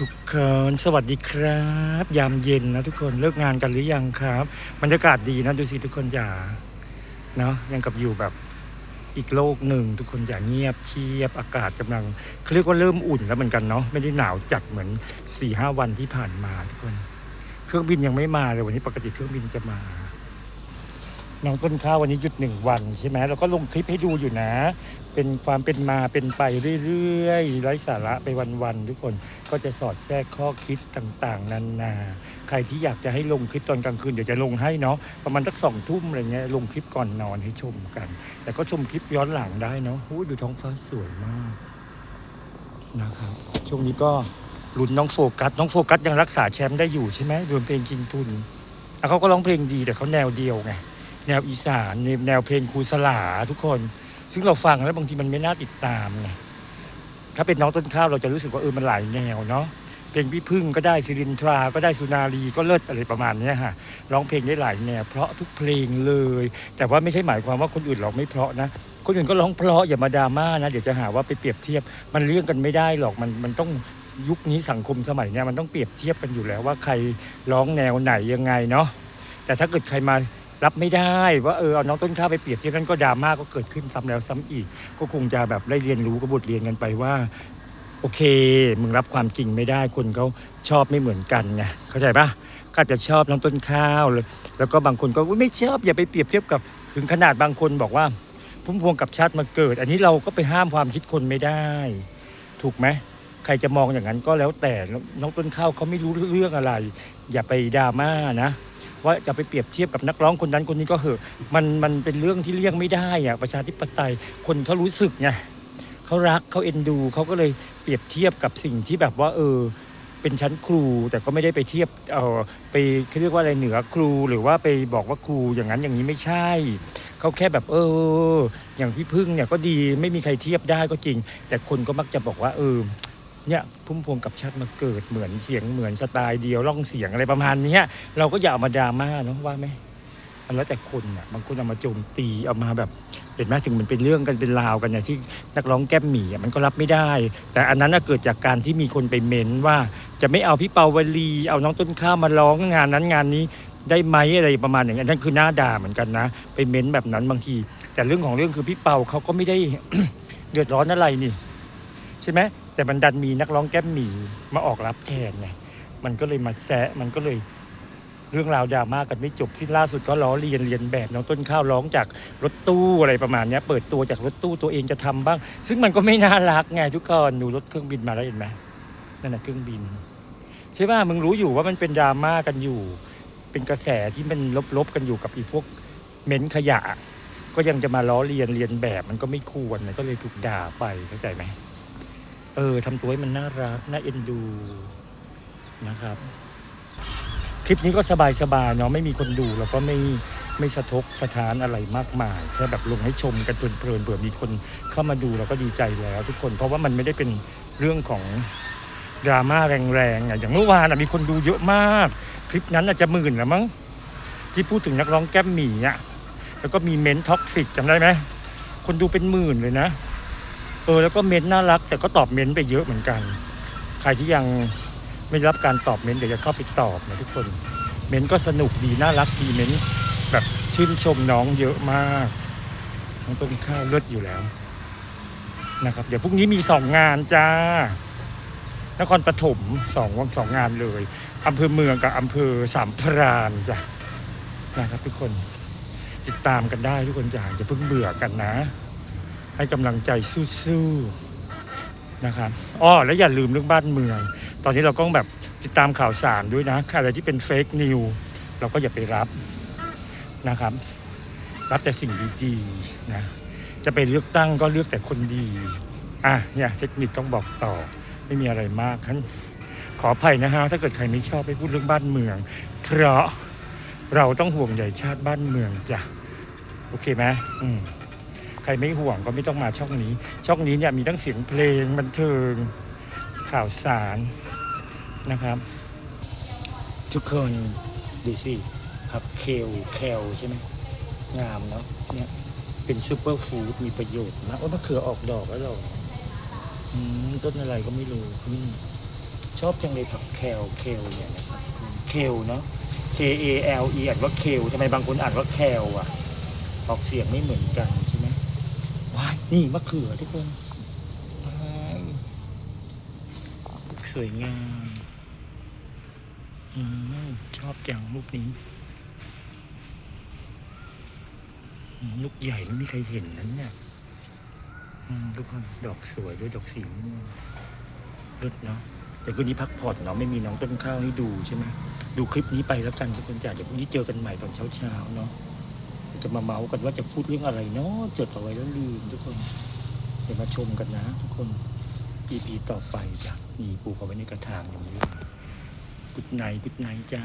ทุกคนสวัสดีครับ ยามเย็นนะทุกคนเลิกงานกันหรือยังครับบรรยากาศดีนะดูสิทุกคนอย่าเนาะยังกับอยู่แบบอีกโลกหนึ่งทุกคนอย่าเงียบเชียบอากาศกำลังเขาเรียกว่าเริ่มอุ่นแล้วเหมือนกันเนาะไม่ได้หนาวจัดเหมือน4ี่ห้าวันที่ผ่านมาทุกคน เครื่องบินยังไม่มาเลยวันนี้ปกติเครื่องบินจะมา น้องต้นข้าววันนี้หยุดหนึ่งวันใช่ไหมเราก็ลงคลิปให้ดูอยู่นะ เป็นความเป็นมาเป็นไปเรื่อยๆไร้สาระไปวันๆทุกคนก็จะสอดแทรกข้อคิดต่างๆนานาใครที่อยากจะให้ลงคลิปตอนกลางคืนเดี๋ยวจะลงให้เนาะประมาณสักสองทุ่มอะไรเงี้ยลงคลิปก่อนนอนให้ชมกัน แต่ก็ชมคลิปย้อนหลังได้เนาะอู้ดูท้องฟ้าสวยมากนะครับช่วงนี้ก็ลุ้นน้องโฟกัสน้องโฟกัสยังรักษาแชมป์ได้อยู่ใช่ไหมดวลเพลงชิงทุนอะเขาก็ร้องเพลงดีแต่เขาแนวเดียวไง แนวอีสานแนวเพลงครูสลาทุกคน ซึ่งเราฟังแล้วบางทีมันไม่น่าติดตามไงถ้าเป็นน้องต้นข้าวเราจะรู้สึกว่าเออมันหลายแนวเนาะเพลงพี่พึ่งก็ได้ซิรินทราก็ได้สุนารีก็เลิศอะไรประมาณนี้ค่ะร้องเพลงได้หลายแนวเพราะทุกเพลงเลย แต่ว่าไม่ใช่หมายความว่าคนอื่นร้องไม่เพราะนะ คนอื่นก็ร้องเพราะอย่ามาดราม่านะเดี๋ยวจะหาว่าไปเปรียบเทียบ มันเรื่องกันไม่ได้หรอกมันมันต้องยุคนี้สังคมสมัยเนี้ยมันต้องเปรียบเทียบกันอยู่แล้วว่าใครร้องแนวไหนยังไงเนาะแต่ถ้าเกิดใครมา รับไม่ได้ว่าเออเอาน้องต้นข้าวไปเปรียบเทียบนั้นก็ดราม่าก็เกิดขึ้นซ้ำแล้วซ้ำอีก ก็คงจะแบบได้เรียนรู้กับบทเรียนกันไปว่า โอเค มึงรับความจริงไม่ได้คนเขาชอบไม่เหมือนกันไงเข้าใจปะก็อาจจะชอบน้องต้นข้าวเลยแล้วก็บางคนก็ไม่ชอบอย่าไปเปรียบเทียบกับถึงขนาดบางคนบอกว่าพุ่มพวงกับชาติมาเกิด อันนี้เราก็ไปห้ามความคิดคนไม่ได้ ถูกไหมใครจะมองอย่างนั้นก็แล้วแต่น้องต้นข้าวเขาไม่รู้เรื่องอะไร อย่าไปดราม่านะ ว่าจะไปเปรียบเทียบกับนักร้องคนนั้นคนนี้ก็เหอะมันมันเป็นเรื่องที่เลี่ยงไม่ได้อะประชาธิปไตยคนเขารู้สึกไงเขารักเขาเอ็นดูเขาก็เลยเปรียบเทียบกับสิ่งที่แบบว่าเออเป็นชั้นครูแต่ก็ไม่ได้ไปเทียบเออไปเขาเรียกว่าอะไรเหนือครูหรือว่าไปบอกว่าครูอย่างนั้นอย่างนี้ไม่ใช่ เขาแค่แบบเออ อย่างพี่พึ่งเนี่ยก็ดีไม่มีใครเทียบได้ก็จริง แต่คนก็มักจะบอกว่าเออ เนี่ยพุ่มพวงกับชาติมาเกิดเหมือนเสียงเหมือนสไตล์เดียวร่องเสียงอะไรประมาณนี้เราก็อย่าเอามาดราม่าเนาะว่าไหมมันแล้วแต่คนอะบางคนเอามาโจมตีเอามาแบบเห็นไหมถึงมันเป็นเรื่องกันเป็นราวกันเนี่ยที่นักร้องแก้มหมี่มันก็รับไม่ได้ แต่อันนั้นน่ะเกิดจากการที่มีคนไปเม้นว่า จะไม่เอาพี่เปาวลี เอาน้องต้นข้าวมาร้องงานนั้นงานนี้ได้ไหมอะไรประมาณอย่างนั้นนั่นคือหน้าด่าเหมือนกันนะ ไปเม้นแบบนั้นบางที แต่เรื่องของเรื่องคือพี่เปาเขาก็ไม่ได้เดือดร้อนอะไรนี่ ใช่ไหม แต่มันดันมีนักร้องแก้มหมีมาออกรับแทนไงมันก็เลยมาแซะมันก็เลยเรื่องราวดราม่ากันไม่จบที่ล่าสุดก็ล้อเลียนเรียนแบบน้องต้นข้าวร้องจากรถตู้อะไรประมาณนี้เปิดตัวจากรถตู้ตัวเองจะทำบ้าง ซึ่งมันก็ไม่น่ารักไงทุกคนดูรถเครื่องบินมาแล้วเห็นไหมนั่นแหะเครื่องบิน ใช่ป่ะมึงรู้อยู่ว่ามันเป็นดราม่ากันอยู่ เป็นกระแสที่มันลบๆกันอยู่กับอีพวกเม้นขยะ ก็ยังจะมาล้อเลียนเรียนแบบมันก็ไม่ควรก็เลยถูกด่าไปเข้าใจไหม เออทำตัวให้มันน่ารัก น่าเอ็นดูนะครับ คลิปนี้ก็สบายสบายๆเนาะไม่มีคนดูแล้วก็ไม่ไม่สะทกสะท้านอะไรมากมายแค่แบบลงให้ชมกันเพลินๆเผื่อมีคนเข้ามาดูเราก็ดีใจแล้ว ทุกคนเพราะว่ามันไม่ได้เป็นเรื่องของดราม่าแรงๆอะอย่างเมื่อวานอะมีคนดูเยอะมาก คลิปนั้นอาจจะหมื่นล้วมั้งที่พูดถึงนักร้องแก้มหมี่ะแล้วก็มีเมนท็อกซิกจำได้ไหมคนดูเป็นหมื่นเลยนะ เออแล้วก็เม้นต์น่ารัก แต่ก็ตอบเม้นต์ไปเยอะเหมือนกัน ใครที่ยังไม่รับการตอบเม้นต์เดี๋ยวจะเข้าไปตอบนะทุกคน เม้นต์ก็สนุกดีน่ารักดีเม้นต์แบบชื่นชมน้องเยอะมากน้องต้นข้าวเลือดอยู่แล้วนะครับ เดี๋ยวพรุ่งนี้มีสองงานจ้านครปฐมสองวันสองงานเลยอำเภอเมืองกับอำเภอสามพรานจ้ะนะครับทุกคนติดตามกันได้ทุกคนจ้ะอย่าเพิ่งเบื่อกันนะ ให้กำลังใจสู้ๆนะครับอ้อแล้วอย่าลืมเรื่องบ้านเมือง ตอนนี้เราก็แบบติดตามข่าวสารด้วยนะอะไรที่เป็นเฟกนิวเราก็อย่าไปรับนะครับ รับแต่สิ่งดีๆนะจะไปเลือกตั้งก็เลือกแต่คนดีอะเนี่ยเทคนิคต้องบอกต่อไม่มีอะไรมากท่านขออภัยนะฮะถ้าเกิดใครไม่ชอบไปพูดเรื่องบ้านเมือง เพราะเราต้องห่วงใหญ่ชาติบ้านเมืองจ้ะโอเคไหมอืม รไม่ห่วงก็ไม่ต้องมาช่องนี้ ช่องนี้เนี่ยมีทั้งเสียงเพลงบันเทิงข่าวสารนะครับ ทุกคนดูสิผักเคลแคลใช่ไหมงามเนาะเนี่ยเป็นซูเปอร์ฟู้ดมีประโยชน์นะโอ้มะเขือออกดอกแล้วหรอต้นอะไรก็ไม่รู้อืชอบจังเลยผักแคลเคลเนี่ยนะครับเคลเนาะ K A L E อ่านว่าเคลทำไมบางคนอ่านว่าแคลอะ ออกเสียงไม่เหมือนกัน ว้ายนี่มะเขือทุกคนสวยงามอืมชอบจังลูกนี้ลูกใหญ่ไม่มีใครเห็นนั้นเนี่ยอืมทุกคนดอกสวยด้วยดอกสีม่วงเลิศเนาะแต่คืนนี้พักผ่อนเนาะไม่มีน้องต้นข้าวให้ดูใช่ไหมดูคลิปนี้ไปแล้วกันทุกคนจ้ะเดี๋ยวพรุ่งนี้เจอกันใหม่ตอนเช้าๆเนาะ จะมาเมาส์กันว่าจะพูดเรื่องอะไรเนาะจดเอาไว้แล้วลืมทุกคนเดี๋ยวมาชมกันนะ ทุกคน EP ต่อไปจ้ะนี่ปลูกเอาไว้ในกระถางอย่างนี้กุดไนกุดไนจ้า